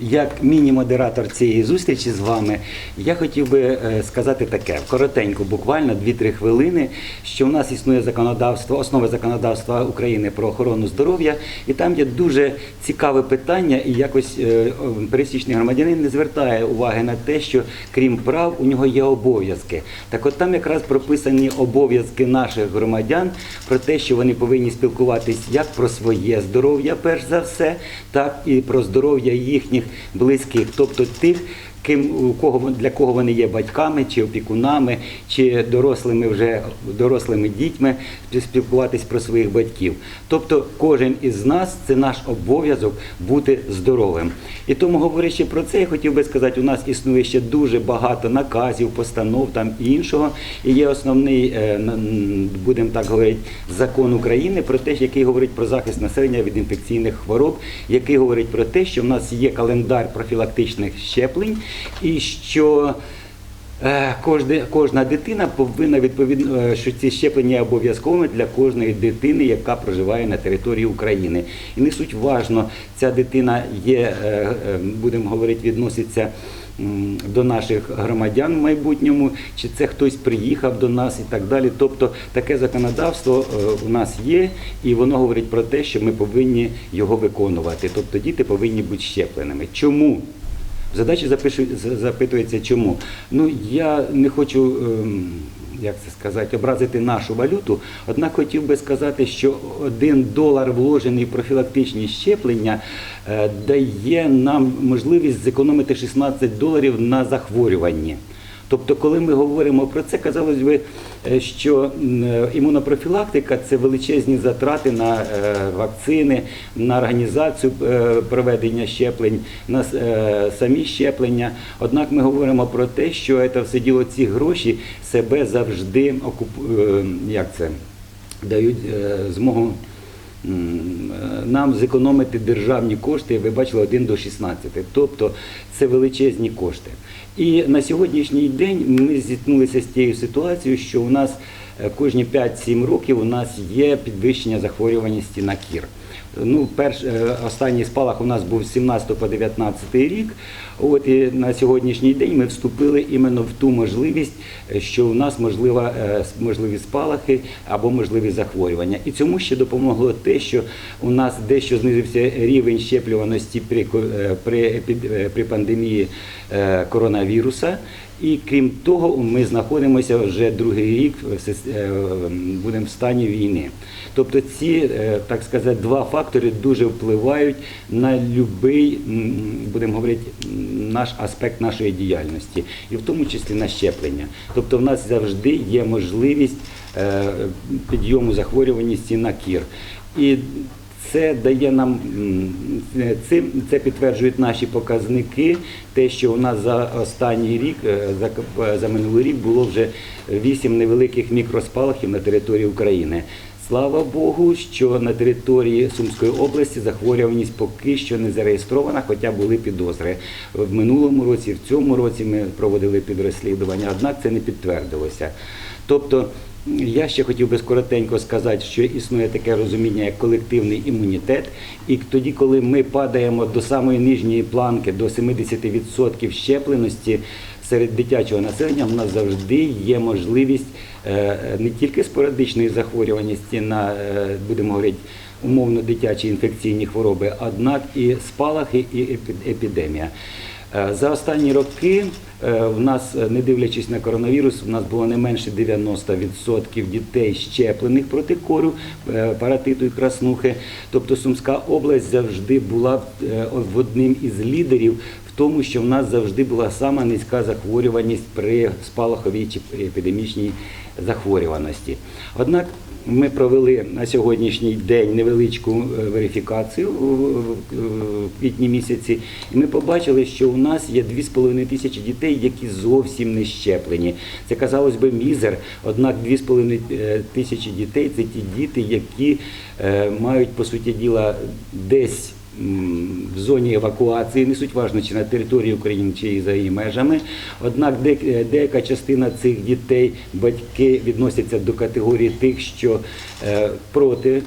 Як міні-модератор цієї зустрічі з вами, я хотів би е, сказати таке коротенько, буквально 2-3 хвилини, що в нас існує законодавство, основи законодавства України про охорону здоров'я, і там є дуже цікаве питання, і якось е, пересічний громадянин не звертає уваги на те, що крім прав у нього є обов'язки. Так от там якраз прописані обов'язки наших громадян про те, що вони повинні спілкуватись як про своє здоров'я, перш за все, так і про здоров'я їхніх близьких, тобто тих, ким у кого для кого вони є батьками чи опікунами, чи дорослими вже дорослими дітьми спілкуватись про своїх батьків. Тобто кожен із нас це наш обов'язок бути здоровим. І тому, говорячи про це, я хотів би сказати, у нас існує ще дуже багато наказів, постанов там і іншого. І є основний, е, будемо так говорити, закон України про те, який говорить про захист населення від інфекційних хвороб, який говорить про те, що в нас є календар профілактичних щеплень, і що Е, Кожна, кожна дитина повинна відповідно, е, що ці щеплення обов'язковими для кожної дитини, яка проживає на території України. І не суть важно, ця дитина є, е, будемо говорити, відноситься до наших громадян в майбутньому, чи це хтось приїхав до нас і так далі. Тобто таке законодавство у нас є, і воно говорить про те, що ми повинні його виконувати. Тобто діти повинні бути щепленими. Чому? Задачі запишу- запитується, чому. Ну я не хочу. ем, Як це сказати, образити нашу валюту. Однак хотів би сказати, що один долар вложений в профілактичні щеплення е, дає нам можливість зекономити 16 доларів на захворюванні. Тобто, коли ми говоримо про це, казалось би, е, що е, імунопрофілактика це величезні затрати на е, вакцини, на організацію проведення щеплень, на самі щеплення. Однак ми говоримо про те, що це все діло ці гроші себе завжди окуп... як це, дають змогу нам зекономити державні кошти, ви бачили 1 до 16. Тобто це величезні кошти. І на сьогоднішній день ми зіткнулися з тією ситуацією, що у нас е, кожні 5-7 років у нас є підвищення захворюваності на кір. Ну, перш, е, останній спалах у нас був з 17 по 19 рік. От і на сьогоднішній день ми вступили іменно в ту можливість, е, що у нас можлива, е, можливі спалахи або можливі захворювання. І цьому ще допомогло те, що у нас дещо знизився рівень щеплюваності при, при, при пандемії коронавіруса. І крім того, ми знаходимося вже другий рік, в е, будемо в стані війни. Тобто ці, е, так сказати, два фактори дуже впливають на будь-який, будемо говорити, наш аспект нашої діяльності, і в тому числі на щеплення. Тобто в нас завжди є можливість е, підйому захворюваності на кір. І це дає нам е, цим це підтверджують наші показники. Те, що у нас за останній рік, е, за, за минулий рік було вже вісім невеликих мікроспалахів на території України. Слава Богу, що на території Сумської області захворюваність поки що не зареєстрована, хоча були підозри. В минулому році, в цьому році ми проводили підрозслідування, однак це не підтвердилося. Тобто я ще хотів би скоротенько сказати, що існує таке розуміння, як колективний імунітет. І тоді, коли ми падаємо до самої нижньої планки, до 70% щепленості серед дитячого населення, у нас завжди є можливість е, не тільки спорадичної захворюваності на, е, будемо говорити, умовно дитячі інфекційні хвороби, однак і спалахи, і епі- епідемія. Е, За останні роки е, в нас, е, не дивлячись на коронавірус, у нас було не менше 90% дітей щеплених проти кору, паратиту і краснухи. Тобто Сумська область завжди була в одним із лідерів в тому, що в нас завжди була сама низька захворюваність при спалаховій чи епідемічній захворюваності. Однак ми провели на сьогоднішній день невеличку е, верифікацію в- квітні місяці, і ми побачили, що у нас є 2,5 тисячі дітей, які зовсім не щеплені. Це казалось би мізер, однак 2,5 е, тисячі дітей це ті діти, які е, мають по суті діла десь в зоні евакуації, не суть важно, чи на території України, чи за її межами. Однак е, деяка частина цих дітей, батьки відносяться до категорії тих, що е, проти,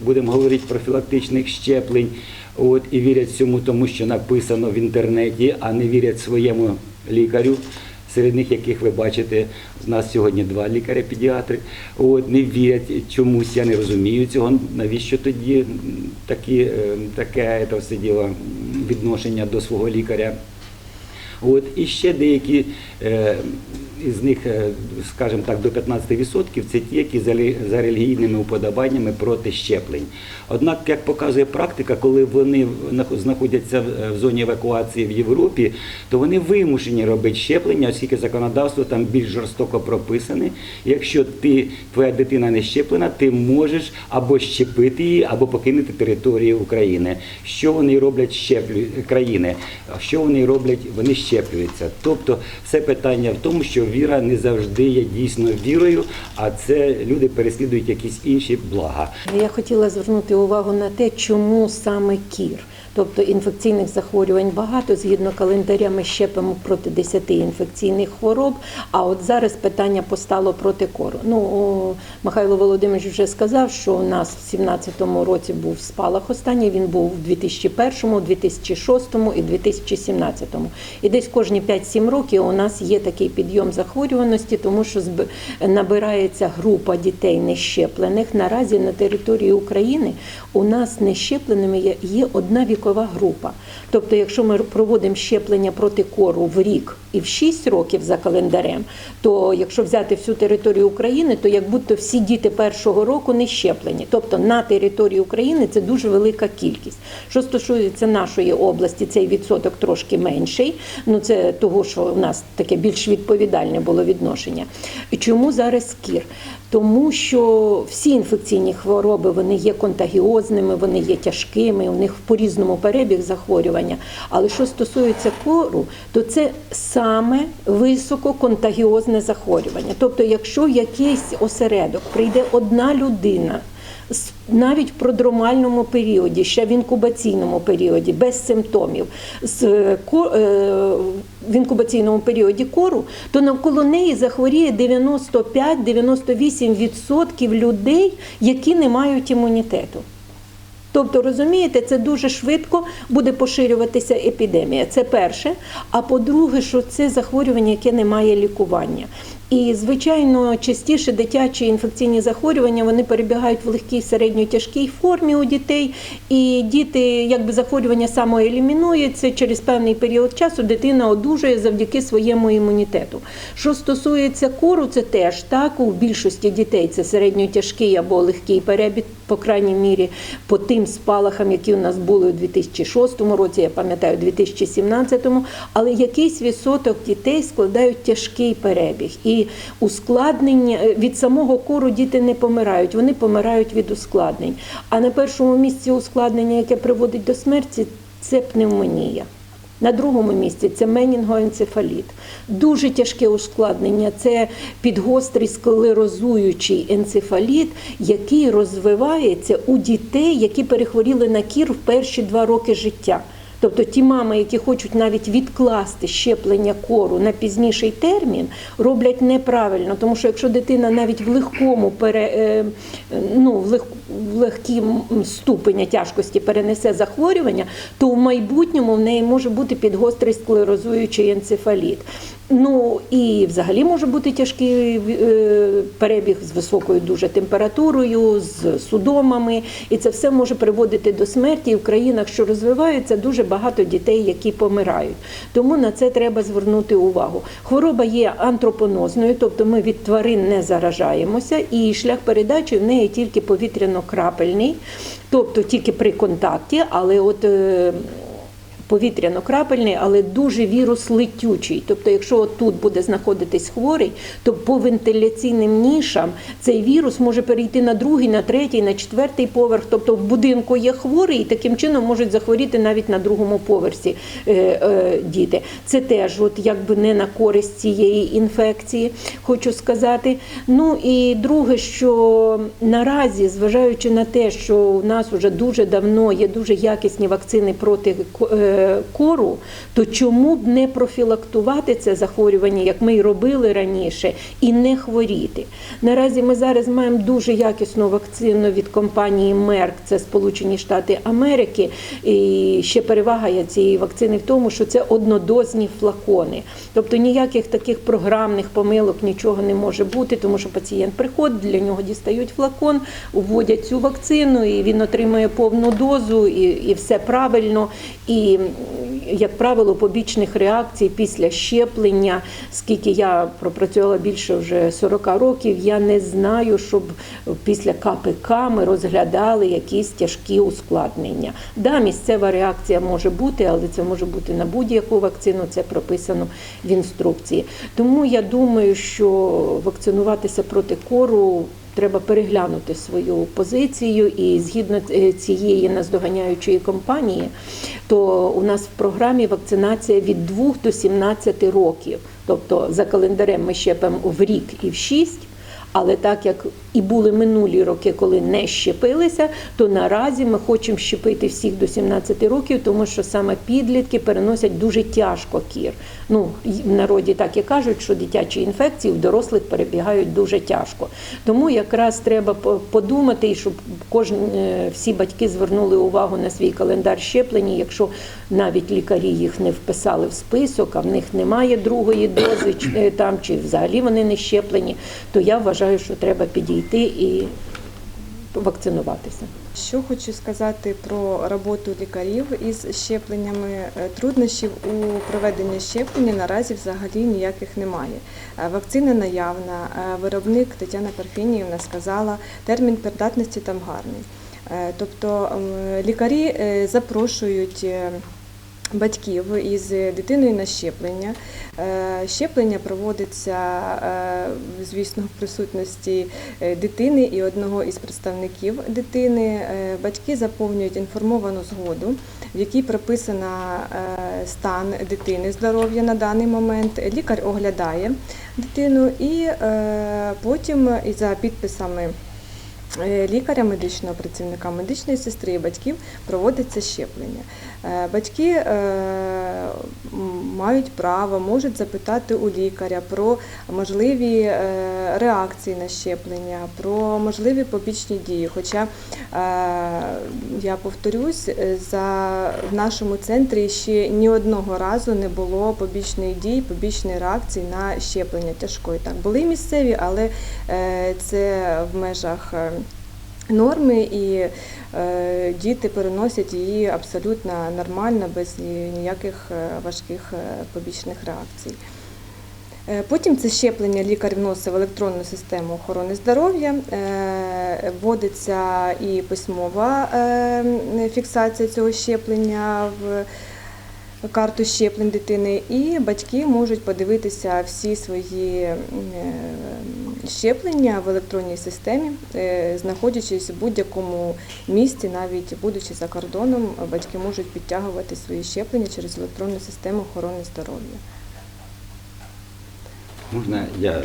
будемо говорити, профілактичних щеплень. От і вірять всьому тому, що написано в інтернеті, а не вірять своєму лікарю. Серед них, яких ви бачите, з нас сьогодні два лікаря-педіатри. От не вірять чомусь, я не розумію цього. Навіщо тоді такі, е, таке це все діло відношення до свого лікаря? От і ще деякі е, із них, е, скажімо так, до 15% це ті, які за, релігійними уподобаннями проти щеплень. Однак, як показує практика, коли вони знаходяться в- е, зоні евакуації в Європі, то вони вимушені робити щеплення, оскільки законодавство там більш жорстоко прописане. Якщо ти твоя дитина не щеплена, ти можеш або щепити її, або покинути територію України. Що вони роблять щеплю країни? Що вони роблять? Вони щеплюються. Тобто, все питання в тому, що віра не завжди є дійсно вірою, а це люди переслідують якісь інші блага. Я хотіла звернути увагу на те, чому саме кір. Тобто інфекційних захворювань багато. Згідно календаря, ми щепимо проти 10 інфекційних хвороб. А от зараз питання постало проти кору. Ну Михайло Володимирович вже сказав, що у нас в 17-му році був спалах останній. Він був в 2001, 2006 і 2017. І десь кожні 5-7 років у нас є такий підйом захворюваності, тому що набирається група дітей нещеплених. Наразі на території України у нас нещепленими є- одна вікова група. Тобто, якщо ми проводимо щеплення проти кору в рік і в 6 років за календарем, то якщо взяти всю територію України, то як будто всі діти першого року не щеплені. Тобто на території України це дуже велика кількість. Що стосується нашої області, цей відсоток трошки менший. Ну це того, що у нас таке більш відповідальне було відношення. Чому зараз кір? Тому що всі інфекційні хвороби вони є контагіозними, вони є тяжкими, у них по-різному перебіг захворювання. Але що стосується кору, то це саме висококонтагіозне захворювання. Тобто, якщо якийсь осередок прийде одна людина. Навіть в продромальному періоді, ще в інкубаційному періоді, без симптомів, е, е, в інкубаційному періоді кору, то навколо неї захворіє 95-98% людей, які не мають імунітету. Тобто, розумієте, це дуже швидко буде поширюватися епідемія. Це перше. А по-друге, що це захворювання, яке не має лікування. І, звичайно, частіше дитячі інфекційні захворювання вони перебігають в легкій середньо-тяжкій формі у дітей, і діти, якби захворювання самоелімінується, через певний період часу дитина одужує завдяки своєму імунітету. Що стосується кору, це теж так. У більшості дітей це середньо-тяжкий або легкий перебіг, по крайній мірі, по тим спалахам, які у нас були у 2006 році, я пам'ятаю, у 2017, але якийсь відсоток дітей складають тяжкий перебіг. І ускладнення е, від самого кору діти не помирають, вони помирають від ускладнень. А на першому місці ускладнення, яке приводить до смерті, це пневмонія. На другому місці це менінгоенцефаліт. Дуже тяжке ускладнення це підгострий склерозуючий енцефаліт, який розвивається у дітей, які перехворіли на кір в перші два роки життя. Тобто ті мами, які хочуть навіть відкласти щеплення кору на пізніший термін, роблять неправильно, тому що якщо дитина навіть в легкому пере, е, ну, в лег, в легкім ступеня тяжкості перенесе захворювання, то в майбутньому в неї може бути підгострий склерозуючий енцефаліт. Ну і взагалі може бути тяжкий е, перебіг з високою дуже температурою, з судомами, і це все може приводити до смерті. І в країнах, що розвиваються, дуже багато дітей, які помирають. Тому на це треба звернути увагу. Хвороба є антропонозною, тобто ми від тварин не заражаємося, і шлях передачі в неї тільки повітряно-крапельний, тобто тільки при контакті, але от. Повітряно-крапельний, але дуже вірус летючий. Тобто, якщо тут буде знаходитись хворий, то по вентиляційним нішам цей вірус може перейти на другий, на третій, на четвертий поверх. Тобто в будинку є хворий, і таким чином можуть захворіти навіть на другому поверсі е, е, діти. Це теж, от якби не на користь цієї інфекції, хочу сказати. Ну і друге, що наразі, зважаючи на те, що у нас вже дуже давно є дуже якісні вакцини проти е, кору, то чому б не профілактувати це захворювання, як ми й робили раніше, і не хворіти? Наразі ми зараз маємо дуже якісну вакцину від компанії Merck, це Сполучені Штати Америки. І ще перевага цієї вакцини в тому, що це однодозні флакони. Тобто ніяких таких програмних помилок нічого не може бути, тому що пацієнт приходить, для нього дістають флакон, вводять цю вакцину, і він отримує повну дозу, і, і все правильно. І, як правило, побічних реакцій після щеплення, скільки я пропрацювала більше вже 40 років, я не знаю, щоб після КПК ми розглядали якісь тяжкі ускладнення. Да, місцева реакція може бути, але це може бути на будь-яку вакцину, це прописано в інструкції. Тому я думаю, що вакцинуватися проти кору. Треба переглянути свою позицію, і згідно е, цієї наздоганяючої компанії, то у нас в програмі вакцинація від 2 до 17 років. Тобто за календарем ми щепимо в рік і в 6, але так як і були минулі роки, коли не щепилися, то наразі ми хочемо щепити всіх до 17 років, тому що саме підлітки переносять дуже тяжко кір. Ну, в народі так і кажуть, що дитячі інфекції в дорослих перебігають дуже тяжко. Тому якраз треба подумати, і щоб кожен е, всі батьки звернули увагу на свій календар щеплення. Якщо навіть лікарі їх не вписали в список, а в них немає другої дози, е, там чи взагалі вони не щеплені, то я вважаю, що треба підійти і вакцинуватися. Що хочу сказати про роботу лікарів із щепленнями. Е, Труднощів у проведенні щеплення наразі взагалі ніяких немає. Е, Вакцина наявна. Е, Виробник Тетяна Парфінівна сказала, термін придатності там гарний. Тобто лікарі запрошують. Батьків із дитиною на щеплення. Е, Щеплення проводиться, е, звісно, в присутності е, дитини і одного із представників дитини. Батьки заповнюють інформовану згоду, в якій прописана стан дитини здоров'я на даний момент. Лікар оглядає дитину і потім за підписами. Е, Лікаря, медичного працівника, медичної сестри і батьків проводиться щеплення. Е, Батьки е, мають право, можуть запитати у лікаря про можливі е, реакції на щеплення, про можливі побічні дії. Хоча е, я повторюсь, е, за в нашому центрі ще ні одного разу не було побічної дії, побічної реакції на щеплення тяжкої. Так були місцеві, але це в межах. Норми і е, діти переносять її абсолютно нормально, без ніяких е, важких е, побічних реакцій. Потім це щеплення лікар вносить в електронну систему охорони здоров'я, вводиться і письмова фіксація цього щеплення в карту щеплень дитини, і батьки можуть подивитися всі свої щеплення в електронній системі, е, знаходячись в будь-якому місті, навіть будучи за кордоном, батьки можуть підтягувати свої щеплення через електронну систему охорони здоров'я. Можна я е,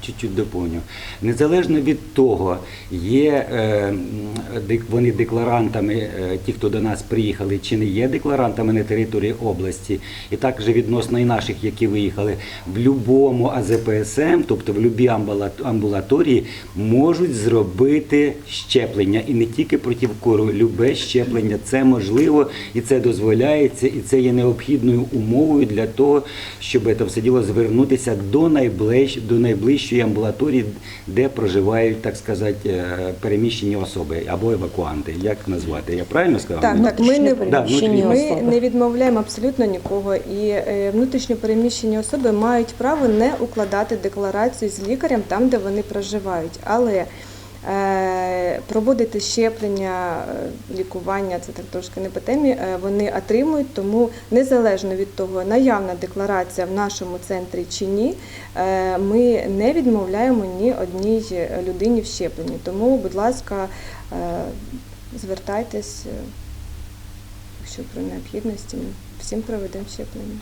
чуть-чуть доповню. Незалежно від того, є е, вони декларантами, е, ті, хто до нас приїхали, чи не є декларантами на території області, і також відносно і наших, які виїхали, в будь-якому АЗПСМ, тобто в будь-якій амбула- амбулаторії, можуть зробити щеплення. І не тільки проти кору, любе щеплення. Це можливо і це дозволяється, і це є необхідною умовою для того, щоб це все діло звернутися до найближ, до найближчої амбулаторії, де проживають, так сказати, е, переміщені особи або евакуанти. Як назвати? Я правильно сказав? Так, так, ми не, Да, ми не відмовляємо абсолютно нікого. І е, внутрішньо переміщені особи мають право не укладати декларацію з лікарем там, де вони проживають. Але проводити щеплення, е, лікування, це так трошки не по темі, е, вони отримують, тому незалежно від того, наявна декларація в нашому центрі чи ні, е, ми не відмовляємо ні одній людині в щепленні. Тому, будь ласка, е, звертайтесь. е, Якщо при необхідності, ми всім проведемо щеплення.